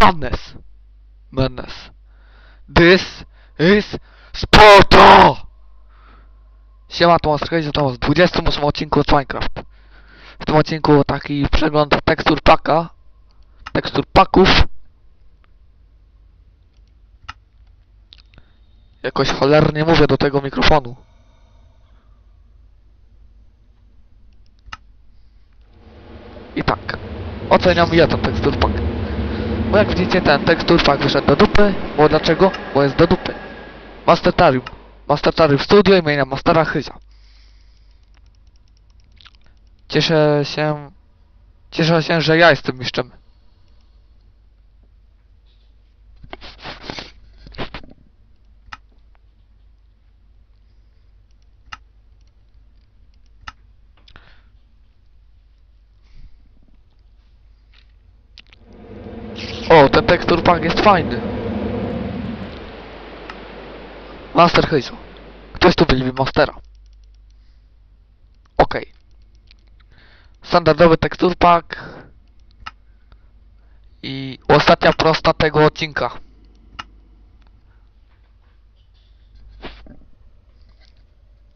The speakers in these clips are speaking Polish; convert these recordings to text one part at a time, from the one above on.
Madness. Madness. This is Sparta! Siema, to Master to w 28 odcinku z Minecraft. W tym odcinku taki przegląd tekstur paka, tekstur paków. Jakoś cholernie mówię do tego mikrofonu. I tak, oceniam jeden tekstur pak. Bo jak widzicie ten tekstur pak wyszedł do dupy, bo dlaczego? Bo jest do dupy. Mastertarium. Mastertarium Studio imienia Mastera Chyzia. Cieszę się... Cieszę się, że ja jestem mistrzem. O, ten tekstur pack jest fajny. Master Hyzo. Ktoś tu lubi Mastera. Okej. Standardowy tekstur pack. I ostatnia prosta tego odcinka.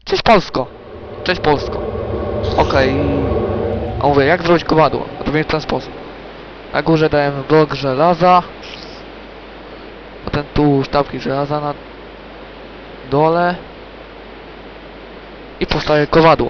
Cześć Polsko. Cześć Polsko. Okej. A mówię, jak zrobić kowadło? Robię w ten sposób. Na górze dajemy blok żelaza. Potem tu sztabki żelaza na dole. I powstaje kowadło.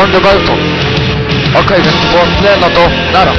Porn the. Okej, więc było tyle, no to nara.